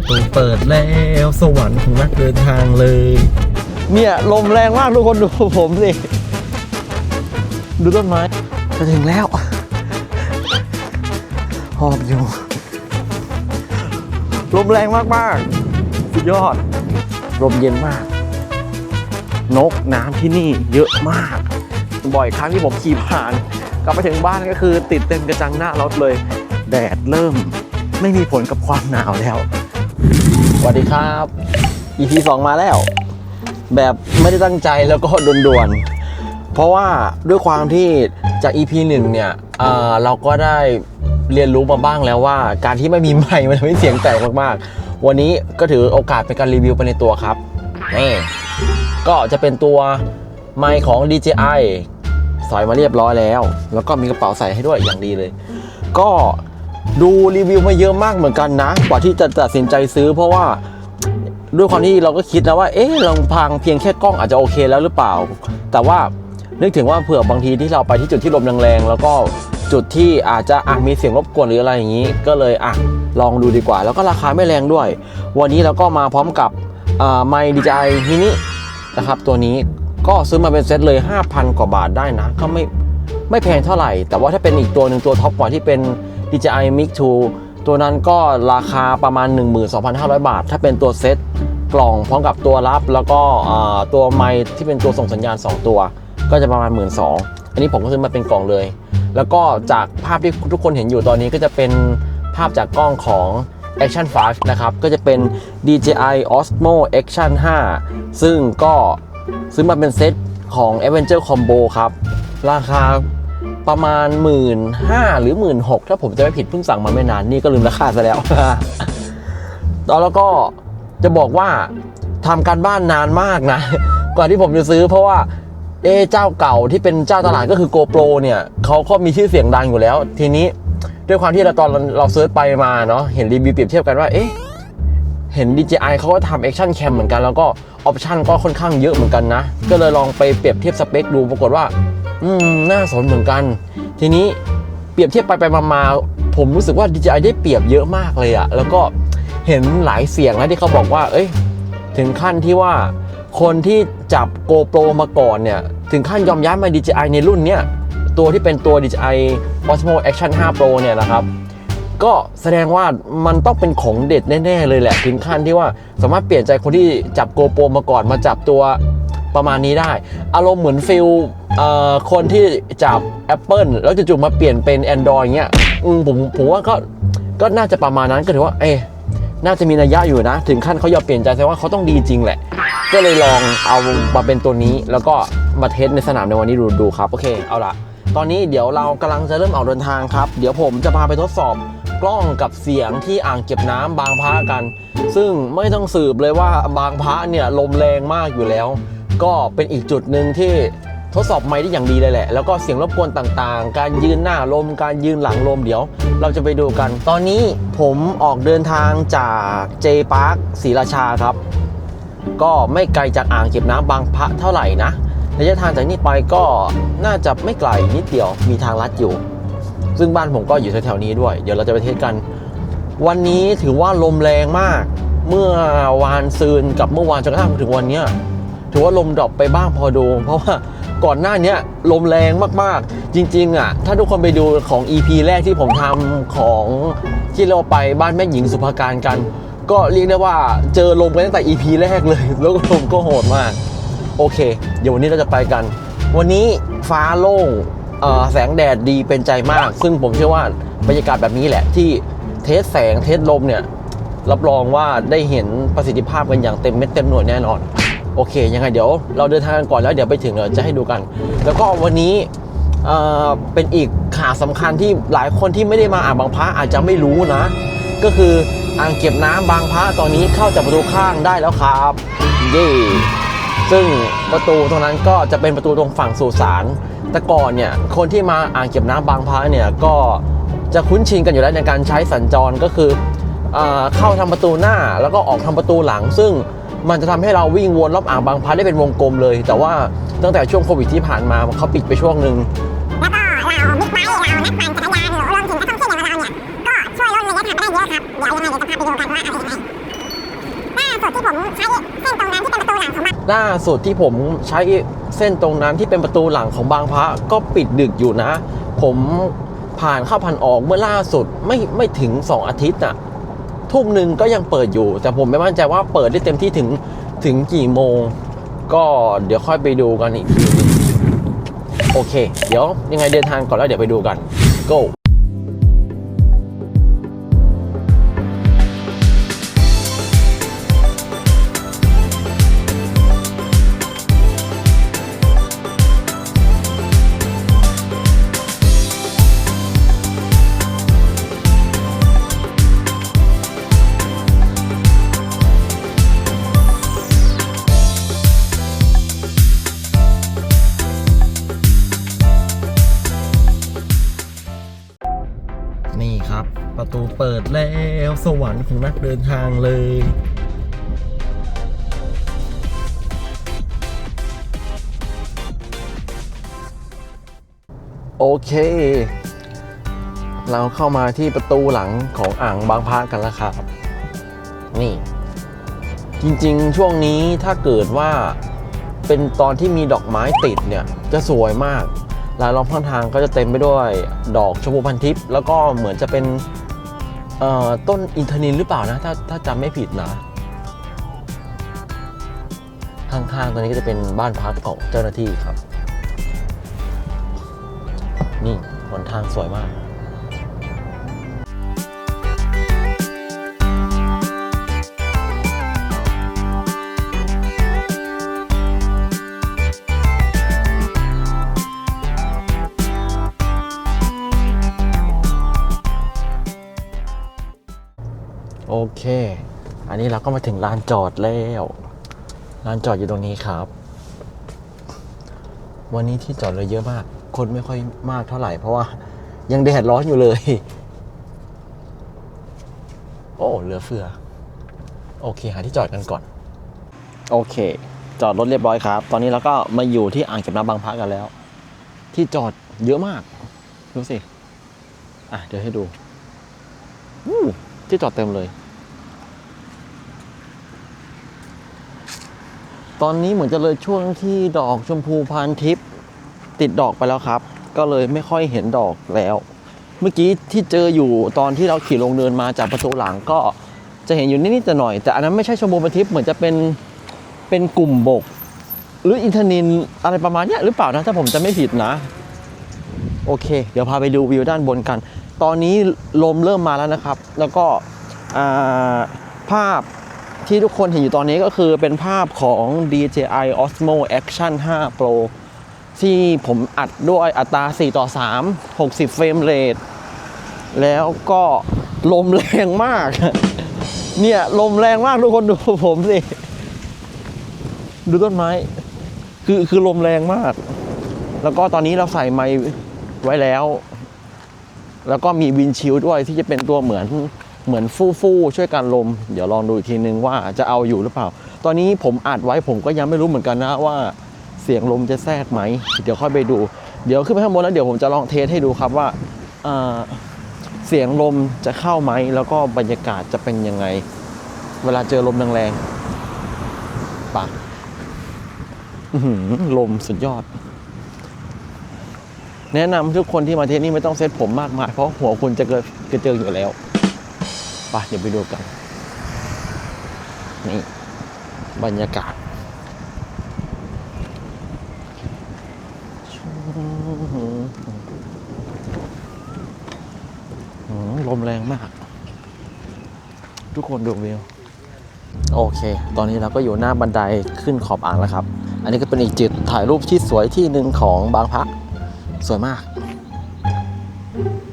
ประตูเปิดแล้วสวรรค์ของนักเดินทางเลย เนี่ยลมแรงมากทุกคนดูผมสิ ดูต้นไม้จะถึงแล้วหอบอยู่ ลมแรงมากๆ สุดยอด ลมเย็นมาก นกน้ำที่นี่เยอะมาก บ่อยครั้งที่ผมขี่ผ่าน กลับไปถึงบ้านก็คือติดเต็มกระจังหน้ารถเลย แดดเริ่มไม่มีผลกับความหนาวแล้ว สวัสดีครับ EP 2 มาแล้ว แบบไม่ได้ตั้งใจแล้วก็ด่วนๆ เพราะว่าด้วยความที่จาก EP 1 เนี่ยเอ่อเราก็ได้เรียนรู้มาบ้างแล้วว่า การที่ไม่มีไมค์มันทำให้เสียงแตกมากๆ วันนี้ก็ถือโอกาสเป็นการรีวิวไปในตัวครับนี่ก็จะเป็นตัวไมค์ของ DJI สอยมาเรียบร้อยแล้ว แล้วก็มีกระเป๋าใส่ให้ด้วยอย่างดีเลย ก็ ดูรีวิวมาเยอะมากเหมือนกันนะ กว่าที่จะตัดสินใจซื้อ เพราะว่าด้วยความที่เราก็คิดนะว่า เอ๊ะลำพังเพียงแค่กล้องอาจจะโอเคแล้วหรือเปล่า แต่ว่านึกถึงว่าเผื่อบางทีที่เราไปที่จุดที่ลมแรงๆแล้วก็จุดที่อาจจะอะมีเสียงรบกวนหรืออะไรอย่างนี้ ก็เลยอะลองดูดีกว่า แล้วก็ราคาไม่แรงด้วย วันนี้เราก็มาพร้อมกับไมค์ดีจมินินะครับ ตัวนี้ก็ซื้อมาเป็นเซตเลย 5,000 กว่าบาทได้นะ ก็ไม่ไม่แพงเท่าไหร่ แต่ว่าถ้าเป็นอีกตัวหนึ่งตัวท็อปกว่าที่เป็น DJI Mic 2 ตัวนั้นก็ราคาประมาณ 12,500 บาท ถ้าเป็นตัวเซตกล่องพร้อมกับตัวรับแล้วก็ตัวไมค์ที่เป็นตัวส่งสัญญาณ 2 ตัว ก็จะประมาณ 1 2ื่นอันนี้ผมก็ซื้อมาเป็นกล่องเลย แล้วก็จากภาพที่ทุกคนเห็นอยู่ตอนนี้ก็จะเป็นภาพจากกล้องของ Action 5 นะครับ ก็จะเป็น DJI Osmo Action 5 ซึ่งก็ซื้อมาเป็นเซตของ Adventure Combo ครับ ราคา ประมาณ 1 5ื่นหรือ 1 6ื่นถ้าผมจะไม่ผิดเพิ่งสั่งมาไม่นานนี่ก็ลืมราคาซะแล้ว แล้วก็จะบอกว่าทำการบ้านนานมากนะกว่าที่ผมจะซื้อเพราะว่าเอเจ้าเก่าที่เป็นเจ้าตลาดก็คือ GoPro เนี่ยเขาก็มีชื่อเสียงดังอยู่แล้ว ทีนี้ด้วยความที่เราตอนเราเซิร์ชไปมาเนาะเห็นรีวิวเปรียบเทียบกันว่าเอ๊ะเห็น DJI เขาก็ทำ Action Cam เหมือนกัน แล้วก็ออปชันก็ค่อนข้างเยอะเหมือนกันนะ ก็เลยลองไปเปรียบเทียบสเปคดูปรากฏว่า อืมน่าสนเหมือนกัน ทีนี้เปรียบเทียบไปไปมามาผมรู้สึกว่า DJI ได้เปรียบเยอะมากเลยอะแล้วก็เห็นหลายเสียงนะที่เขาบอกว่า เอ้ย ถึงขั้นที่ว่าคนที่จับ GoPro มาก่อนเนี่ย ถึงขั้นยอมย้ายมา DJI ในรุ่นเนี้ยตัวที่เป็นตัว DJI Osmo Action 5 Pro เนี่ยนะครับ ก็แสดงว่ามันต้องเป็นของเด็ดแน่ ๆ เลยแหละ ถึงขั้นที่ว่าสามารถเปลี่ยนใจคนที่จับ GoPro มาก่อนมาจับตัวประมาณนี้ได้ อารมณ์เหมือนฟิล เอ่อคนที่จับ Apple แล้วจู่ๆมาเปลี่ยนเป็น Android เงี้ยอืมผมผมว่าก็ก็น่าจะประมาณนั้นก็ถือว่าเอ๊ะน่าจะมีนัยยะอยู่นะ ถึงขั้นเขายอมเปลี่ยนใจแสดงว่าเขาต้องดีจริงแหละ ก็เลยลองเอามาเป็นตัวนี้ แล้วก็มาเทสในสนามในวันนี้ดูดูครับโอเคเอาละตอนนี้เดี๋ยวเรากำลังจะเริ่มออกเดินทางครับ เดี๋ยวผมจะพาไปทดสอบกล้องกับเสียงที่อ่างเก็บน้ำบางพระกัน ซึ่งไม่ต้องสืบเลยว่าบางพระเนี่ยลมแรงมากอยู่แล้ว ก็เป็นอีกจุดหนึ่งที่ ทดสอบไม้ได้อย่างดีเลยแหละ แล้วก็เสียงรบกวนต่างๆ การยืนหน้าลม การยืนหลังลมเดี๋ยว เราจะไปดูกัน ตอนนี้ผมออกเดินทางจากเจพาร์คศรีราชาครับ ก็ไม่ไกลจากอ่างเก็บน้ำบางพระเท่าไหร่นะระยะทางจากนี้ไปก็น่าจะไม่ไกลนิดเดียวมีทางลัดอยู่ ซึ่งบ้านผมก็อยู่แถวๆนี้ด้วย เดี๋ยวเราจะไปเทสกัน วันนี้ถือว่าลมแรงมาก เมื่อวานซืนกับเมื่อวานจนกระทั่งถึงวันนี้ถือว่าลมดรอปไปบ้างพอดู เพราะว่า ก่อนหน้านี้ลมแรงมากๆ จริงๆอะถ้าทุกคนไปดูของ EP แรกที่ผมทำของที่เราไปบ้านแม่หญิงสุภาการกัน ก็เรียกได้ว่าเจอลมกันตั้งแต่ EP แรกเลย แล้วก็ลมก็โหดมาก โอเค เดี๋ยววันนี้เราจะไปกัน วันนี้ฟ้าโล่งแสงแดดดีเป็นใจมาก ซึ่งผมเชื่อว่าบรรยากาศแบบนี้แหละที่เทสแสงเทสลมเนี่ยรับรองว่าได้เห็นประสิทธิภาพกันอย่างเต็มเม็ดเต็มหน่วยแน่นอน โอเค ยังไงเดี๋ยวเราเดินทางกันก่อนแล้วเดี๋ยวไปถึงเราจะให้ดูกัน แล้วก็วันนี้เเป็นอีกข่าวสำคัญที่หลายคนที่ไม่ได้มาอ่างบางพระอาจจะไม่รู้นะ ก็คืออ่างเก็บน้ำบางพระตอนนี้เข้าจากประตูข้างได้แล้วครับเย้ซึ่งประตูตรงนั้นก็จะเป็นประตูตรงฝั่งสู่ศาลแต่ก่อนเนี่ยคนที่มาอ่างเก็บน้ำบางพระเนี่ยก็จะคุ้นชินกันอยู่แล้วในการใช้สัญจรก็คืออเข้าทางประตูหน้าแล้วก็ออกทางประตูหลัง ซึ่ง มันจะทำให้เราวิ่งวนรอบอ่างบางพระได้เป็นวงกลมเลย แต่ว่าตั้งแต่ช่วงโควิดที่ผ่านมาเขาปิดไปช่วงหนึ่งแล้วก็เราบิ๊กไบค์เรานักปั่นจักรยานหรือรวมถึงนักท่องเที่ยวอย่างเราเนี่ยก็ช่วยลดระยะทางไปได้เยอะครับเดี๋ยวยังไงเดี๋ยวจะพาไปดูกันว่าอะไรยังไงที่ผมใช้เส้นตรงนั้นที่เป็นประตูหลังของบ้านล่าสุดที่ผมใช้เส้นตรงนั้นที่เป็นประตูหลังของบางพระก็ปิดดึกอยู่นะ ผมผ่านเข้าผ่านออกเมื่อล่าสุดไม่ไม่ถึง 2 อาทิตย์อะ ทุ่มหนึ่งก็ยังเปิดอยู่ แต่ผมไม่มั่นใจว่าเปิดได้เต็มที่ถึงถึงกี่โมง ก็เดี๋ยวค่อยไปดูกันอีกทีโอเค เดี๋ยวยังไงเดินทางก่อนแล้วเดี๋ยวไปดูกัน go ของนักเดินทางเลย โอเค เราเข้ามาที่ประตูหลังของอ่างบางพระกันแล้วครับ นี่ จริงๆ ช่วงนี้ถ้าเกิดว่าเป็นตอนที่มีดอกไม้ติดเนี่ย จะสวยมากลายล้อมข้างทางก็จะเต็มไปด้วยดอกชมพูพันทิพย์แล้วก็เหมือนจะเป็น เอ่อต้นอินทนินหรือเปล่านะ ถ้าถ้าจำไม่ผิดนะ ข้างๆตรงนี้ก็จะเป็นบ้านพักของเจ้าหน้าที่ครับ นี่หนทางสวยมาก เค อันนี้เราก็มาถึงลานจอดแล้ว ลานจอดอยู่ตรงนี้ครับ วันนี้ที่จอดเลยเยอะมาก คนไม่ค่อยมากเท่าไหร่ เพราะว่า ยังแดดร้อนอยู่เลย โอ้ เหลือเฟือ โอเค หาที่จอดกันก่อน โอเค จอดรถเรียบร้อยครับ ตอนนี้เราก็มาอยู่ที่อ่างเก็บน้ำบางพระกันแล้ว ที่จอดเยอะมาก ดูสิ อะ เดี๋ยวให้ดูที่จอดเต็มเลย ตอนนี้เหมือนจะเลยช่วงที่ดอกชมพูพานทิพย์ติดดอกไปแล้วครับ ก็เลยไม่ค่อยเห็นดอกแล้ว เมื่อกี้ที่เจออยู่ตอนที่เราขี่ลงเดินมาจากประตูหลังก็จะเห็นอยู่นิดๆหน่อย แต่อันนั้นไม่ใช่ชมพูพานทิพย์เหมือนจะเป็นเป็นกลุ่มบก หรืออินทนินอะไรประมาณนี้หรือเปล่านะถ้าผมจะไม่ผิดนะ โอเค เดี๋ยวพาไปดูวิวด้านบนกัน ตอนนี้ลมเริ่มมาแล้วนะครับ แล้วก็ภาพ ที่ทุกคนเห็นอยู่ตอนนี้ก็คือเป็นภาพของ DJI Osmo Action 5 Pro ที่ผมอัดด้วยอัตรา 4 ต่อ 3 60 เฟรมเรทแล้วก็ลมแรงมาก เนี่ย ลมแรงมากทุกคนดูผมสิ ดูต้นไม้ คือคือลมแรงมาก แล้วก็ตอนนี้เราใส่ไมค์ไว้แล้ว แล้วก็มีวินชิลด้วยที่จะเป็นตัวเหมือน เหมือนฟู่ฟู่ช่วยกันลม เดี๋ยวลองดูอีกทีนึงว่าจะเอาอยู่หรือเปล่า ตอนนี้ผมอัดไว้ผมก็ยังไม่รู้เหมือนกันนะว่าเสียงลมจะแทรกไหม เดี๋ยวค่อยไปดู เดี๋ยวขึ้นไปข้างบนแล้วเดี๋ยวผมจะลองเทสให้ดูครับว่าเสียงลมจะเข้าไหมแล้วก็บรรยากาศจะเป็นยังไง เวลาเจอลมแรงๆปะลมสุดยอด แนะนำทุกคนที่มาเทสนี่ไม่ต้องเซตผมมากมายเพราะหัวคุณจะเกิดเจิงอยู่แล้ว ปเดี๋ยวไปดูกันนี่บรรยากาศลมแรงมาก ทุกคนดูวิวโอเค ตอนนี้เราก็อยู่หน้าบันไดขึ้นขอบอ่างแล้วครับ อันนี้ก็เป็นอีกจุดถ่ายรูปที่สวยที่หนึ่งของบางพระสวยมาก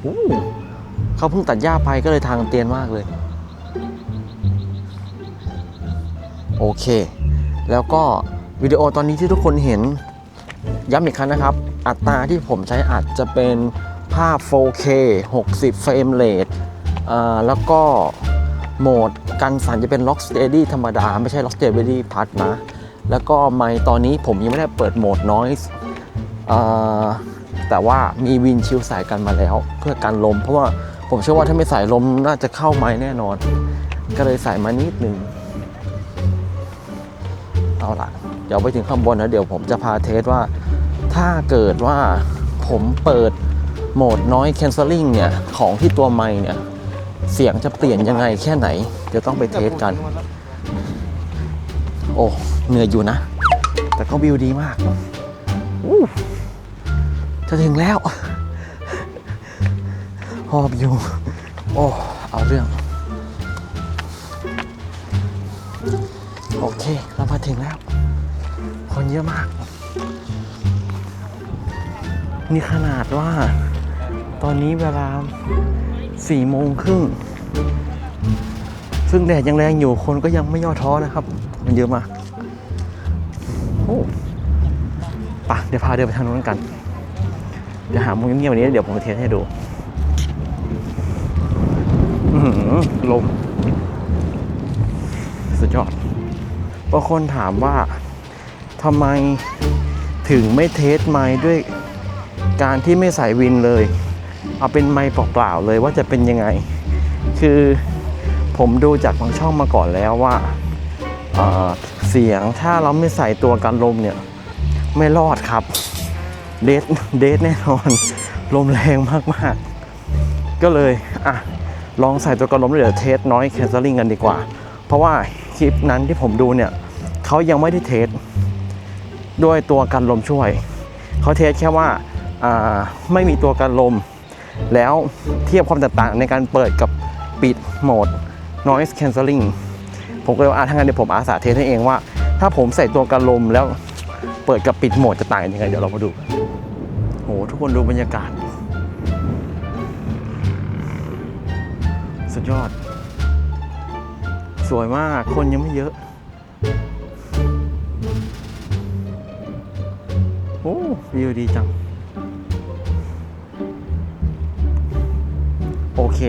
อู้ เขาเพิ่งตัดหญ้าไปก็เลยทางเตียนมากเลย โอเค แล้วก็วิดีโอตอนนี้ที่ทุกคนเห็นย้ำอีกครั้งนะครับ อัตราที่ผมใช้อัดจะเป็นภาพ 4K 60 เฟรมเรทแล้วก็โหมดกันสั่นจะเป็น Lock Steady ธรรมดา ไม่ใช่ Lock Steady Plus นะ แล้วก็ไมค์ตอนนี้ผมยังไม่ได้เปิดโหมด Noise อ่าแต่ว่ามีวินชิลใส่กันมาแล้ว เพื่อกันลมเพราะว่า ผมเชื่อว่าถ้าไม่ใส่ลมน่าจะเข้าไม้แน่นอน ก็เลยใส่มานิดหนึ่งเอาละเดี๋ยวไปถึงข้างบนนะเดี๋ยวผมจะพาเทสว่า ถ้าเกิดว่าผมเปิดโหมดน้อย canceling เนี่ย ของที่ตัวไมค์เนี่ย เสียงจะเปลี่ยนยังไงแค่ไหน เดี๋ยวต้องไปเทสกัน โอ้เหนื่อยอยู่นะ แต่ก็วิวดีมากอู้จะถึงแล้ว หอบอยู่ โอ้ เอาเรื่อง โอเค เรามาถึงแล้ว คนเยอะมาก นี่ขนาดว่า ตอนนี้เวลาสี่โมงครึ่ง ซึ่งแดดยังแรงอยู่ คนก็ยังไม่ย่อท้อนะครับ มันเยอะมาก โอ้ปะเดี๋ยวพาเดินไปทางนู้นกันเดี๋ยวหามุมเงียบๆวันนี้เดี๋ยวผมจะเทสให้ดู ลม สุดยอดบางคนถามว่าทำไมถึงไม่เทสไม้ด้วยการที่ไม่ใส่วินเลย เอาเป็นไม้เปล่าๆเลยว่าจะเป็นยังไง คือผมดูจากบางช่องมาก่อนแล้วว่าเอ่อเสียงถ้าเราไม่ใส่ตัวกันลมเนี่ย ไม่รอดครับ เดทเดทแน่นอน ลมแรงมากๆ ก็เลย อะ ลองใส่ตัวกันลมเดี๋ยวเทสน้อยแคนเซลลิงกันดีกว่า เพราะว่าคลิปนั้นที่ผมดูเนี่ยเขายังไม่ได้เทสด้วยตัวกันลมช่วย เขาเทสแค่ว่าไม่มีตัวกันลม แล้วเทียบความแตกต่างในการเปิดกับปิดโหมด noise cancelling ผมก็เลยว่าถ้างั้นเดี๋ยวผมอาสาเทสให้เองว่า ถ้าผมใส่ตัวกันลมแล้วเปิดกับปิดโหมดจะต่างกันยังไงเดี๋ยวเรามาดูโหทุกคนดูบรรยากาศ ยอด สวยมาก คนยังไม่เยอะ โอ้วิวดีจัง โอเค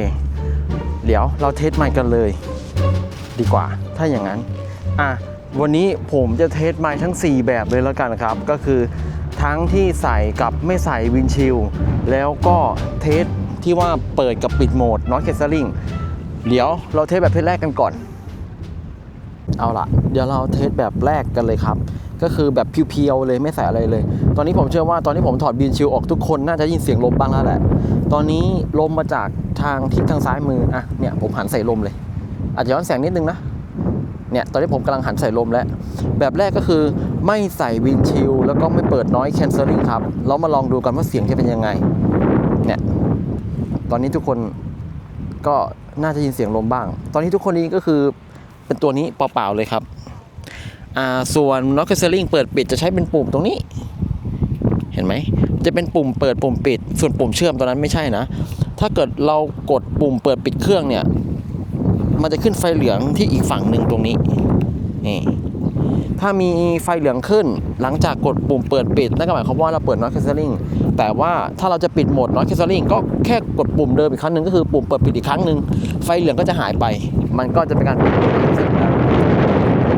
เดี๋ยวเราเทสไมค์กันเลย ดีกว่า ถ้าอย่างนั้น อะ วันนี้ผมจะเทสไมค์ทั้ง 4 แบบเลยแล้วกันครับ ก็คือทั้งที่ใส่กับไม่ใส่วินชิลแล้วก็เทสที่ว่าเปิดกับปิดโหมดน o ต c a เ c ลิง เดี๋ยวเราเทสแบบเทสแรกกันก่อน เอาละเดี๋ยวเราเทสแบบแรกกันเลยครับ ก็คือแบบเพียวๆเลยไม่ใส่อะไรเลย ตอนนี้ผมเชื่อว่าตอนที่ผมถอดบินชิลออกทุกคนน่าจะยินเสียงลมบ้างแล้วแหละ ตอนนี้ลมมาจากทางทิศทางซ้ายมืออะเนี่ยผมหันใส่ลมเลย อาจจะย้อนแสงนิดนึงนะเนี่ยตอนนี้ผมกำลังหันใส่ลมแล้ว แบบแรกก็คือไม่ใส่วินชิลแล้วก็ไม่เปิดน้อยแคนเซ l ลิงครับ เรามาลองดูกันว่าเสียงจะเป็นยังไง เนี่ย ตอนนี้ทุกคน ก็น่าจะยินเสียงลมบ้าง ตอนนี้ทุกคนนี้ก็คือเป็นตัวนี้เปล่าๆเลยครับอ่าส่วนน็อกแคนเซ l ลิงเปิดปิดจะใช้เป็นปุ่มตรงนี้ เห็นไหม จะเป็นปุ่มเปิดปุ่มปิด ส่วนปุ่มเชื่อมตอนนั้นไม่ใช่นะ ถ้าเกิดเรากดปุ่มเปิดปิดเครื่องเนี่ย มันจะขึ้นไฟเหลืองที่อีกฝั่งหนึ่งตรงนี้ นี่ ถ้ามีไฟเหลืองขึ้น หลังจากกดปุ่มเปิดปิดนั่นก็หมายความว่าเราเปิด noise cancelling แต่ว่าถ้าเราจะปิดโหมด noise cancelling ก็แค่กดปุ่มเดิมอีกครั้งหนึ่งก็คือปุ่มเปิดปิดอีกครั้งหนึ่งไฟเหลืองก็จะหายไป มันก็จะเป็นการปิดเสียงแล้ว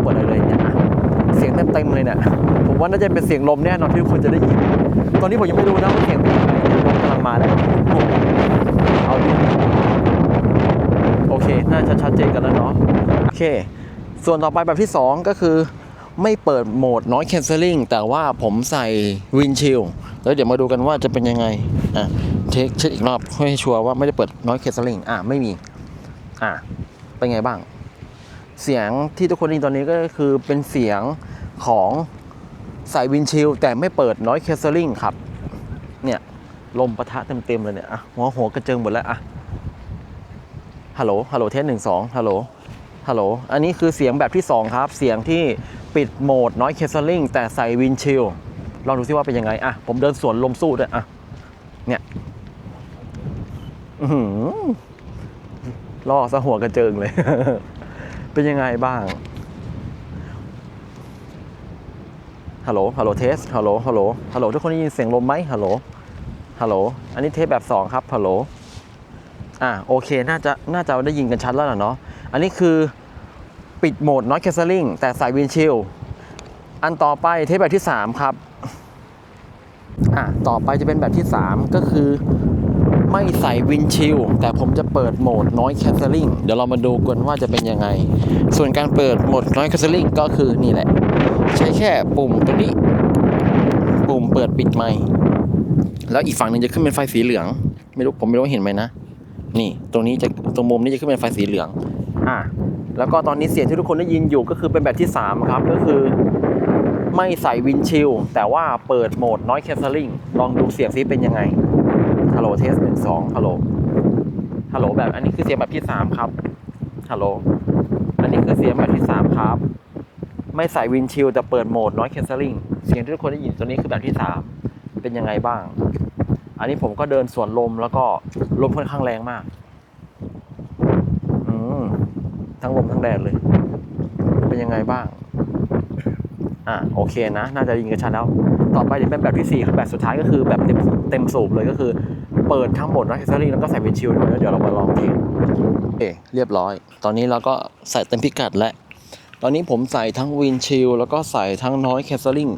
เปิดเลยเนี่ยเสียงเต็มๆเลยเนี่ยผมว่าน่าจะเป็นเสียงลมแน่นอนที่ทุกคนจะได้ยิน ตอนนี้ผมยังไม่รู้นะว่าเสียงเป็นยังไงลมกำลังมาแล้วเอาดิโอเค น่าจะชัดเจนกันแล้วเนาะโอเค ส่วนต่อไปแบบที่ 2 ก็คือ ไม่เปิดโหมด noise cancelling แต่ว่าผมใส่วินชิลแล้วเดี๋ยวมาดูกันว่าจะเป็นยังไง อะเช็คเช็คอีกรอบให้ชัวร์ว่าไม่ได้เปิด noise cancelling อะไม่มี อะเป็นไงบ้าง เสียงที่ทุกคนได้ยินตอนนี้ก็คือเป็นเสียงของใส่วินชิลแต่ไม่เปิด noise cancelling ครับ เนี่ยลมปะทะเต็มๆเลยเนี่ยอะหัวหัวกระเจิงหมดแล้วอะฮัลโหลฮัลโหลเทสหนึ่งสองฮัลโหลฮัลโหลอันนี้คือเสียงแบบที่2ครับ เสียงที่ ปิดโหมด noise cancelling แต่ใส่วินชิลลองดูซิว่าเป็นยังไง อะ ผมเดินสวนลมสู้ด้วยอะ เนี่ยอล่อซะหัวกระเจิงเลย เป็นยังไงบ้าง ฮัลโหล ฮัลโหลเทส ฮัลโหล ฮัลโหล ฮัลโหล ทุกคนได้ยินเสียงลมไหมฮัลโหล ฮัลโหล อันนี้เทสแบบ 2 ครับ ฮัลโหล อะ โอเค น่าจะ น่าจะได้ยินกันชัดแล้วล่ะเนาะ อันนี้คือ ปิดโหมด noise cancelling แต่ใส่วินชิลอันต่อไปเทปแบบที่ 3 ครับ อะ ต่อไปจะเป็นแบบที่ 3 ก็คือไม่ใส่วินชิลแต่ผมจะเปิดโหมด noise cancelling เดี๋ยวเรามาดูกันว่าจะเป็นยังไง ส่วนการเปิดโหมด noise cancelling ก็คือนี่แหละ ใช้แค่ปุ่มตรงนี้ ปุ่มเปิดปิดไมค์แล้วอีกฝั่งหนึ่งจะขึ้นเป็นไฟสีเหลือง ไม่รู้ผมไม่รู้เห็นไหมนะ นี่ตรงนี้จะตรงมุมนี้จะขึ้นเป็นไฟสีเหลือง อะ แล้วก็ตอนนี้เสียงที่ทุกคนได้ยินอยู่ก็คือเป็นแบบที่3ครับก็คือไม่ใส่วินชิลแต่ว่าเปิดโหมด noise cancelling ลองดูเสียงซิเป็นยังไงฮัลโหลเทสหนึ่งสองฮัลโหลฮัลโหลแบบอันนี้คือเสียงแบบที่3ครับฮัลโหลอันนี้คือเสียงแบบที่3ครับ ไม่ใส่วินชิลแต่เปิดโหมด noise cancelling เสียงที่ทุกคนได้ยินตัวนี้คือแบบที่ 3 เป็นยังไงบ้าง อันนี้ผมก็เดินสวนลมแล้วก็ลมค่อนข้างแรงมาก ทั้งลมทั้งแดดเลยเป็นยังไงบ้าง อะโอเคนะ น่าจะยิงกระชันแล้ว ต่อไปเดี๋ยวเป็นแบบที่สี่คือแบบสุดท้ายก็คือแบบเต็มเต็มสูบเลยก็คือ เปิดทั้งหมดนะแคสเซอรี่แล้วก็ใส่วินชิลด้วยแล้วเดี๋ยวเรามาลองเทสเอเรียบร้อย ตอนนี้เราก็ใส่เต็มพิกัดแล้วตอนนี้ผมใส่ทั้งวินชิลแล้วก็ใส่ทั้งน้อยแคสเซอริง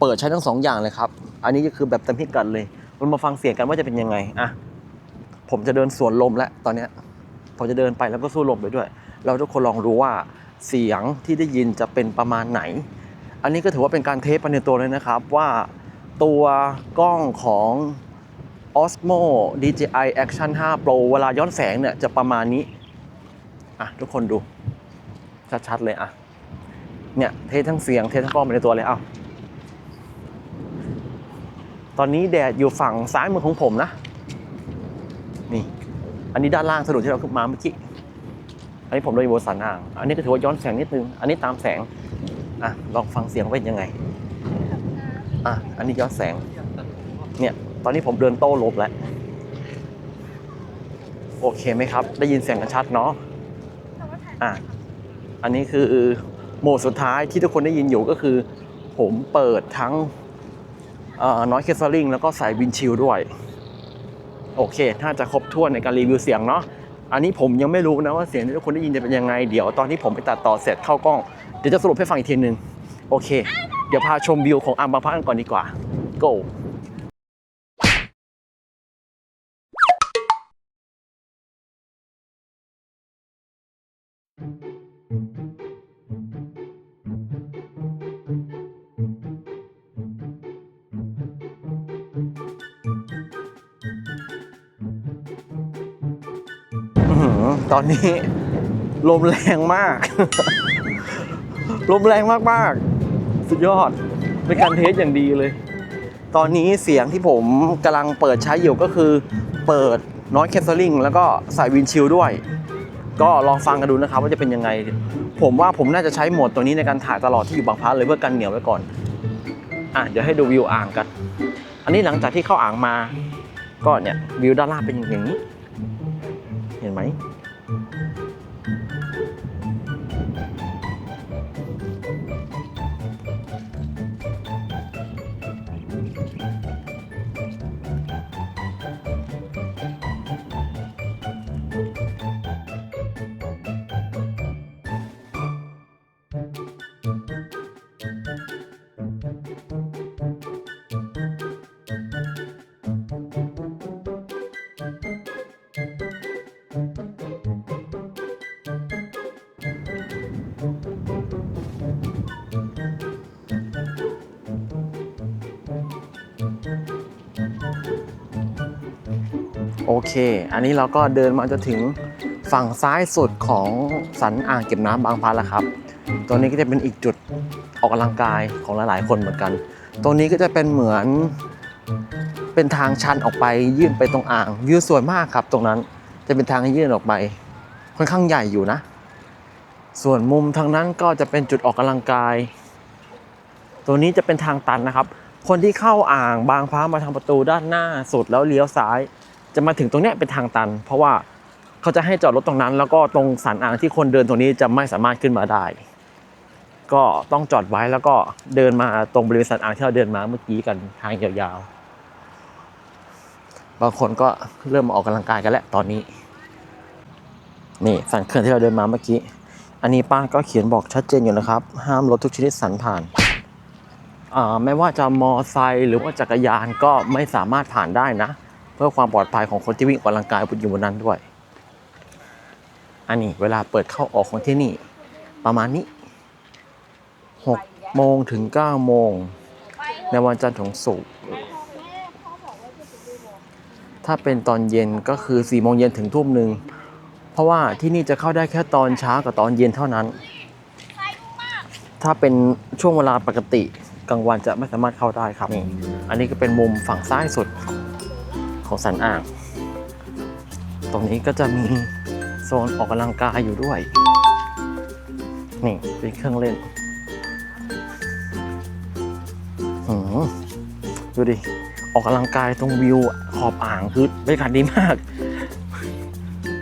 เปิดใช้ทั้งสองอย่างเลยครับ อันนี้ก็คือแบบเต็มพิกัดเลยมันมาฟังเสียงกันว่าจะเป็นยังไงอะผมจะเดินสวนลมแล้วตอนเนี้ยผมจะเดินไปแล้วก็สู้ลมไปด้วย เราทุกคนลองรู้ว่าเสียงที่ได้ยินจะเป็นประมาณไหน อันนี้ก็ถือว่าเป็นการเทสไปในตัวเลยนะครับว่าตัวกล้องของ Osmo DJI Action 5 Pro เวลาย้อนแสงเนี่ยจะประมาณนี้ อะ ทุกคนดู ชัดๆเลยอะ เนี่ย เทสทั้งเสียงเทสทั้งกล้องไปในตัวเลยเอ้าตอนนี้แดดอยู่ฝั่งซ้ายมือของผมนะ นี่ อันนี้ด้านล่างสะดุดที่เราขึ้นมาเมื่อกี้ อันนี้ผมโดนบสันอ่าง อันนี้ก็ถือว่าย้อนแสงนิดนึง อันนี้ตามแสง อะ ลองฟังเสียงว่าเป็นยังไง อะ อันนี้ย้อนแสง เนี่ย ตอนนี้ผมเดินโต้ลบแล้ว โอเคไหมครับ ได้ยินเสียงกันชัดเนาะ อะ อันนี้คือโหมดสุดท้ายที่ทุกคนได้ยินอยู่ก็คือ ผมเปิดทั้งน้อยเคสลิงแล้วก็ใส่วินชิลด้วย โอเค ถ้าจะครบถ้วนในการรีวิวเสียงเนาะ อันนี้ผมยังไม่รู้นะว่าเสียงที่ทุกคนได้ยินจะเป็นยังไง เดี๋ยวตอนที่ผมไปตัดต่อเสร็จเข้ากล้อง เดี๋ยวจะสรุปให้ฟังอีกทีนึง โอเค เดี๋ยวพาชมวิวของอัมบางพระกันก่อนดีกว่า go ตอนนี้ ลมแรงมาก ลมแรงมากๆ สุดยอด เป็นการเทสอย่างดีเลย ตอนนี้เสียงที่ผมกำลังเปิดใช้อยู่ก็คือ เปิดน้อยแคสเซอริงแล้วก็ใส่วินชิลด้วย ก็ลองฟังกันดูนะครับว่าจะเป็นยังไง ผมว่าผมน่าจะใช้โหมดตัวนี้ในการถ่ายตลอดที่อยู่บางพระเลยเพื่อกันเหนียวไว้ก่อน อะเดี๋ยวให้ดูวิวอ่างกัน อันนี้หลังจากที่เข้าอ่างมา ก็เนี่ยวิวด้านล่างเป็นอย่างนี้ เห็นไหม โอเค อันนี้เราก็เดินมาจนถึงฝั่งซ้ายสุดของสันอ่างเก็บน้ำบางพลัดแล้วครับ ตัวนี้ก็จะเป็นอีกจุดออกกำลังกายของหลายๆ คนเหมือนกัน ตรงนี้ก็จะเป็นเหมือนเป็นทางชันออกไปยื่นไปตรงอ่างวิวสวยมากครับ ตรงนั้นจะเป็นทางยื่นออกไปค่อนข้างใหญ่อยู่นะ ส่วนมุมทางนั้นก็จะเป็นจุดออกกำลังกาย ตัวนี้จะเป็นทางตันนะครับ คนที่เข้าอ่างบางพระมาทางประตูด้านหน้าสุดแล้วเลี้ยวซ้าย จะมาถึงตรงเนี้ยเป็นทางตัน เพราะว่าเขาจะให้จอดรถตรงนั้น แล้วก็ตรงสันอ่างที่คนเดินตรงนี้จะไม่สามารถขึ้นมาได้ ก็ต้องจอดไว้แล้วก็เดินมาตรงบริเวณสันอ่างที่เราเดินมาเมื่อกี้กันทางยาวๆ บางคนก็เริ่มมาออกกำลังกายกันแล้วตอนนี้ นี่สันเขื่อนที่เราเดินมาเมื่อกี้ อันนี้ป้าก็เขียนบอกชัดเจนอยู่นะครับ ห้ามรถทุกชนิดสันผ่านอ่าไม่ว่าจะมอไซค์หรือว่าจักรยานก็ไม่สามารถผ่านได้นะ พื่อความปลอดภัยของคนที่วิ่งออกกำลังกายอยู่บนนั้นด้วย อันนี้เวลาเปิดเข้าออกของที่นี่ ประมาณนี้หกโมงถึง9โมง ในวันจันทร์ถึงศุกร์ถ้าเป็นตอนเย็นก็คือ4โมงเย็นถึงทุ่มหนึ่งเพราะว่าที่นี่จะเข้าได้แค่ตอนเช้ากับตอนเย็นเท่านั้น ถ้าเป็นช่วงเวลาปกติกลางวันจะไม่สามารถเข้าได้ครับ อันนี้ก็เป็นมุมฝั่งซ้ายสุด ของสันอ่าง ตรงนี้ก็จะมีโซนออกกำลังกายอยู่ด้วย นี่เป็นเครื่องเล่นดูดิ ออกกำลังกายตรงวิวขอบอ่างคือบรรยากาศดีมาก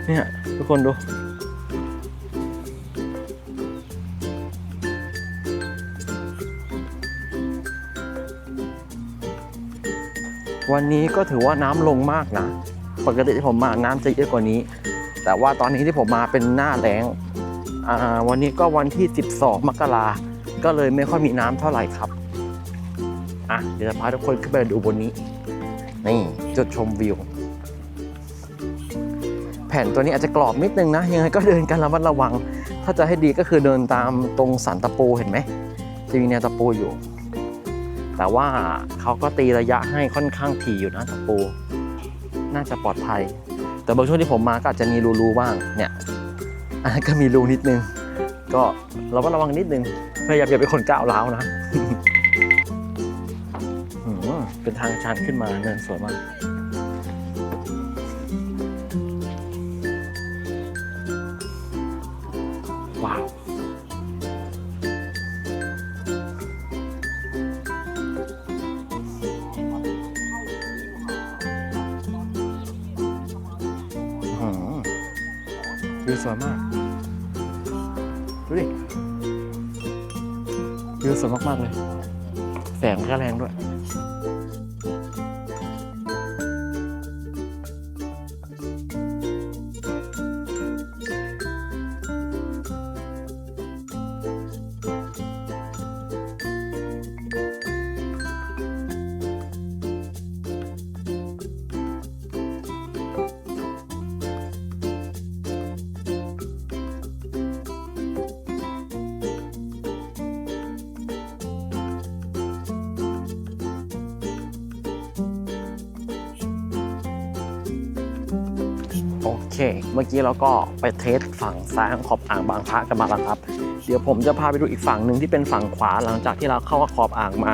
เนี่ย ทุกคนดู วันนี้ก็ถือว่าน้ำลงมากนะ ปกติที่ผมมาน้ำจะเยอะกว่านี้ แต่ว่าตอนนี้ที่ผมมาเป็นหน้าแล้งวันนี้ก็วันที่ 12 มกราก็เลยไม่ค่อยมีน้ำเท่าไหร่ครับอะเดี๋ยวจะพาทุกคนขึ้นไปดูบนนี้นี่จุดชมวิว แผ่นตัวนี้อาจจะกรอบนิดนึงนะ ยังไงก็เดินกันระมัดระวัง ถ้าจะให้ดีก็คือเดินตามตรงสันตะปูเห็นไหมจะมีแนวตะปูอยู่ แต่ว่าเขาก็ตีระยะให้ค่อนข้างถี่อยู่นะตะปู น่าจะปลอดภัย แต่บางช่วงที่ผมมาก็อาจจะมีรูๆบ้างเนี่ยอันนั้นก็มีรูนิดนึง ก็เราก็ระวังนิดนึงพยายามอย่าเป็นคนก้าวร้าวนะเป็นทางชันขึ้นมาเนินสวยมาก มากๆเลย เคเมื่อกี้เราก็ไปเทสฝั่งซ้ายของขอบอ่างบางพระกันมาแล้วครับ เดี๋ยวผมจะพาไปดูอีกฝั่งหนึ่งที่เป็นฝั่งขวาหลังจากที่เราเข้าขอบอ่างมา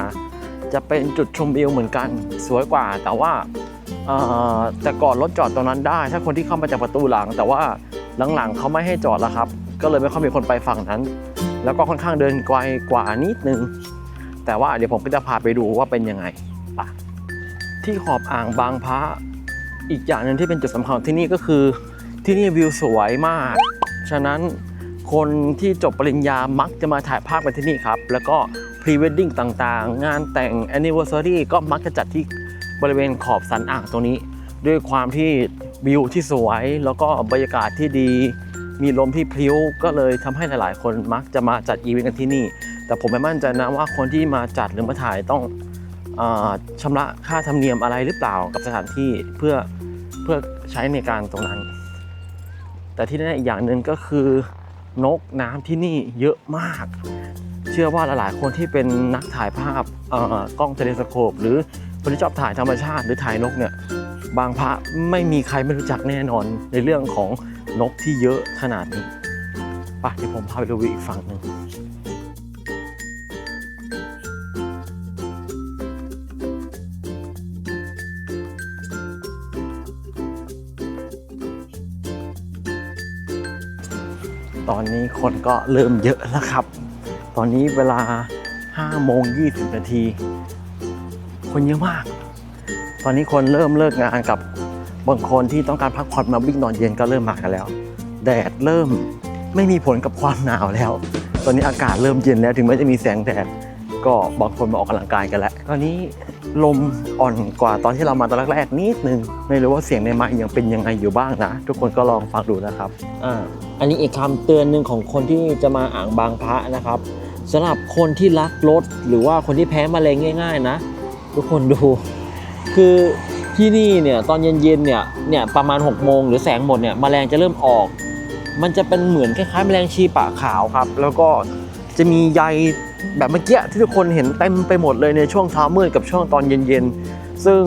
จะเป็นจุดชมวิวเหมือนกันสวยกว่า แต่ว่าแต่ก่อนรถจอดตรงนั้นได้ ถ้าคนที่เข้ามาจากประตูหลัง แต่ว่าหลังๆเขาไม่ให้จอดแล้วครับ ก็เลยไม่ค่อยมีคนไปฝั่งนั้น แล้วก็ค่อนข้างเดินไกลกว่านิดนึง แต่ว่าเดี๋ยวผมก็จะพาไปดูว่าเป็นยังไงไปที่ขอบอ่างบางพระอีกอย่างหนึ่งที่เป็นจุดสำคัญที่นี่ก็คือ ที่นี่วิวสวยมาก ฉะนั้นคนที่จบปริญญามักจะมาถ่ายภาพกันที่นี่ครับ แล้วก็พรีเวดดิ้งต่างๆ งานแต่ง anniversary ก็มักจะจัดที่บริเวณขอบสันอ่างตรงนี้ ด้วยความที่วิวที่สวย แล้วก็บรรยากาศที่ดี มีลมที่พลิ้ว ก็เลยทำให้หลายๆ คนมักจะมาจัดอีเวนต์กันที่นี่ แต่ผมไม่มั่นใจนะว่าคนที่มาจัดหรือมาถ่ายต้องอ่อชำระค่าธรรมเนียมอะไรหรือเปล่ากับสถานที่เพื่อเพื่อใช้ในการตรงนั้น แต่ที่แน่ๆอีกอย่างหนึ่งก็คือนกน้ำที่นี่เยอะมาก เชื่อว่าหลายๆ คนที่เป็นนักถ่ายภาพกล้องเทเลสโคป หรือคนที่ชอบถ่ายธรรมชาติหรือถ่ายนกเนี่ยบางพระไม่มีใครไม่รู้จักแน่นอนในเรื่องของนกที่เยอะขนาดนี้ไปเดี๋ยวผมพาไปดูอีกฝั่งหนึ่ง ตอนนี้คนก็เริ่มเยอะแล้วครับ ตอนนี้เวลา5โมง20นาที คนเยอะมาก ตอนนี้คนเริ่มเลิกงานกับบางคนที่ต้องการพักผ่อนมาวิ่งนอนเย็นก็เริ่มมากันแล้ว แดดเริ่มไม่มีผลกับความหนาวแล้ว ตอนนี้อากาศเริ่มเย็นแล้วถึงแม้จะมีแสงแดดก็บางคนมาออกกำลังกายกันแล้ว ตอนนี้ ลมอ่อนกว่าตอนที่เรามาตอนแรกๆนิดนึง ไม่รู้ว่าเสียงในไมค์ยังเป็นยังไงอยู่บ้างนะ ทุกคนก็ลองฟังดูนะครับ อ่า อันนี้อีกคำเตือนหนึ่งของคนที่จะมาอ่างบางพระนะครับสำหรับคนที่รักรถหรือว่าคนที่แพ้มะเร็งง่าย ๆ นะ ทุกคนดู คือที่นี่เนี่ยตอนเย็นๆเนี่ยเนี่ยประมาณ6โมงหรือแสงหมดเนี่ยแมลงจะเริ่มออก มันจะเป็นเหมือนคล้ายๆแมลงชีปะขาวครับ แล้วก็จะมีใย แบบเมื่อกี้ที่ทุกคนเห็นเต็มไปหมดเลยในช่วงเช้ามืดกับช่วงตอนเย็นๆ ซึ่ง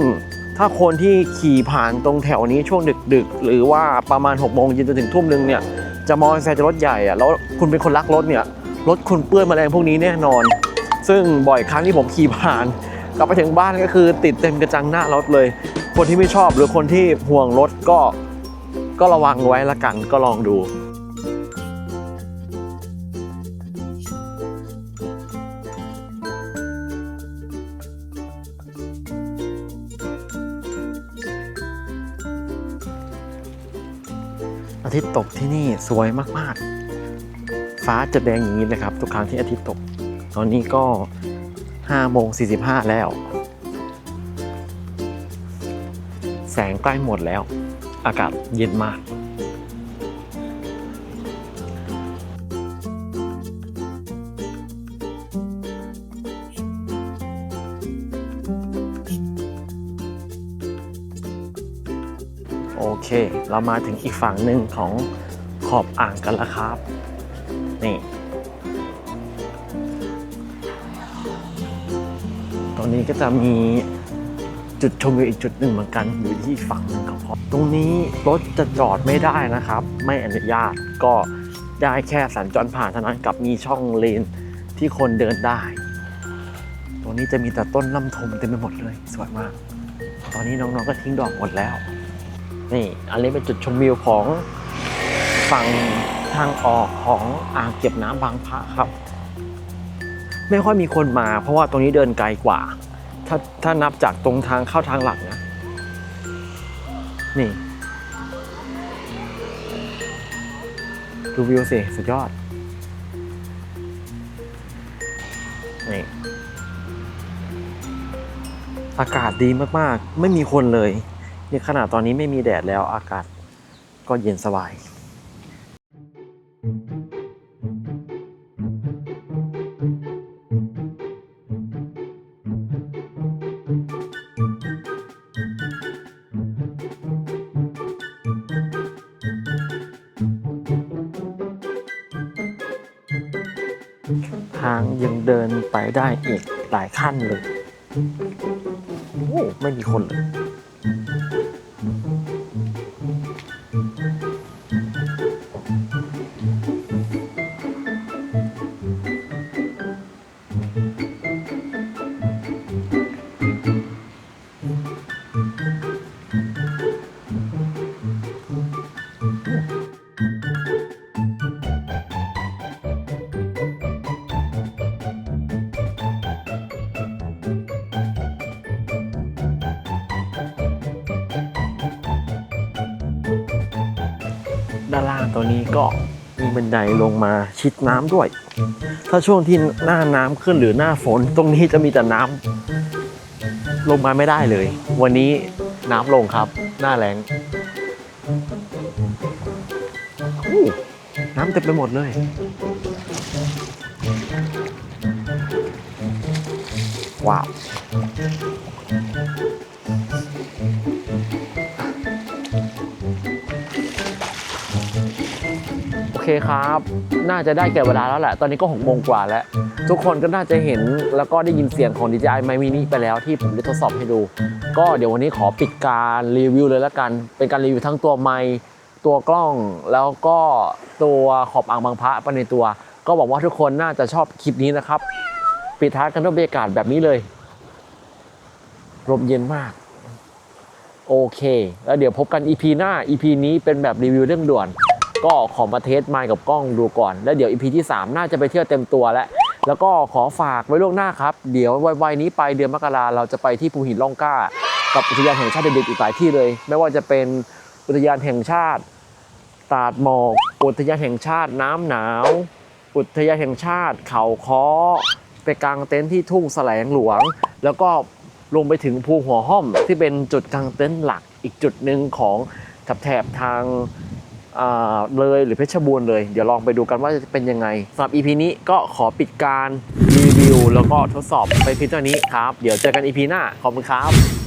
ถ้าคนที่ขี่ผ่านตรงแถวนี้ช่วงดึกๆ หรือว่าประมาณ6กโมงเย็นจนถึงทุ่มหนึงเนี่ยจะมอเตอร์ไซค์จะรถใหญ่อะแล้วคุณเป็นคนรักรถเนี่ยรถคุณเปื้อนแมลงพวกนี้แน่นอน ซึ่งบ่อยครั้งที่ผมขี่ผ่านกลับไปถึงบ้านก็คือติดเต็มกระจังหน้ารถเลย คนที่ไม่ชอบหรือคนที่ห่วงรถก็ก็ระวังไว้ละกันก็ลองดู อาทิตย์ตกที่นี่สวยมากๆ ฟ้าจะแดงอย่างนี้เลยครับ ทุกครั้งที่อาทิตย์ตก ตอนนี้ก็5โมง45 แล้ว แสงใกล้หมดแล้ว อากาศเย็นมาก เรามาถึงอีกฝั่งหนึ่งของขอบอ่างกันแล้วครับ นี่ ตรงนี้ก็จะมีจุดชมวิวอีกจุดหนึ่งเหมือนกันอยู่ที่ฝั่งหนึ่งครับตรงนี้รถจะจอดไม่ได้นะครับ ไม่อนุญาตก็ได้แค่สัญจรผ่านเท่านั้นกับมีช่องเลนที่คนเดินได้ ตรงนี้จะมีแต่ต้นลำทมเต็มไปหมดเลย สวยมาก ตอนนี้น้องๆก็ทิ้งดอกหมดแล้ว นี่อันนี้เป็นจุดชมวิวของฝั่งทางออกของอ่างเก็บน้ำบางพระครับ ไม่ค่อยมีคนมา เพราะว่าตรงนี้เดินไกลกว่า ถ้าถ้านับจากตรงทางเข้าทางหลักนะ นี่ดูวิวสิ สุดยอด นี่ อากาศดีมาก ๆ ไม่มีคนเลย นี่ขนาดตอนนี้ไม่มีแดดแล้วอากาศก็เย็นสบาย ทางยังเดินไปได้อีกหลายขั้นเลยโอ้ไม่มีคนเลย ตัวนี้ก็มีบันไดลงมาชิดน้ำด้วย ถ้าช่วงที่หน้าน้ำขึ้นหรือหน้าฝน ตรงนี้จะมีแต่น้ำลงมาไม่ได้เลย วันนี้น้ำลงครับ หน้าแรงน้ำเต็มไปหมดเลย ว้าว คครับ น่าจะได้แก่เวลาแล้วแหละ ตอนนี้ก็หกโมงกว่าแล้ว ทุกคนก็น่าจะเห็นแล้วก็ได้ยินเสียงของ DJI m i Mini ไปแล้วที่ผมได้ทดสอบให้ดู ก็เดี๋ยววันนี้ขอปิดการรีวิวเลยแล้วกัน เป็นการรีวิวทั้งตัวไมค์ตัวกล้อง แล้วก็ตัวขอบอ่างบางพระไปในตัว ก็หวังว่าทุกคนน่าจะชอบคลิปนี้นะครับ ปิดท้ายกันด้วยบรรยากาศแบบนี้เลยลมเย็นมาก โอเค แล้วเดี๋ยวพบกัน EP หน้า EP นี้เป็นแบบรีวิวเรื่องด่วน ก็ขอมาเทสไมค์กับกล้องดูก่อน แล้วเดี๋ยว EP ที่ 3 น่าจะไปเที่ยวเต็มตัวแล้ว แล้วก็ขอฝากไว้ล่วงหน้าครับ เดี๋ยววัยนี้ไปเดือนมกราเราจะไปที่ภูหินล่องกล้า กับอุทยานแห่งชาติเด็ดๆอีกหลายที่เลย ไม่ว่าจะเป็นอุทยานแห่งชาติตาดหมอกอุทยานแห่งชาติน้ำหนาว อุทยานแห่งชาติเขาค้อไปกางเต็นท์ที่ทุ่งแสลงหลวง แล้วก็ลงไปถึงภูหัวห้อมที่เป็นจุดกางเต็นท์หลักอีกจุดหนึ่งของแถบทาง เลยหรือเพชรบูรณ์เลย เดี๋ยวลองไปดูกันว่าจะเป็นยังไงสำหรับ EP นี้ก็ขอปิดการรีวิว แล้วก็ทดสอบไปพิจารณานี้ครับ เดี๋ยวเจอกัน EP หน้าขอบคุณครับ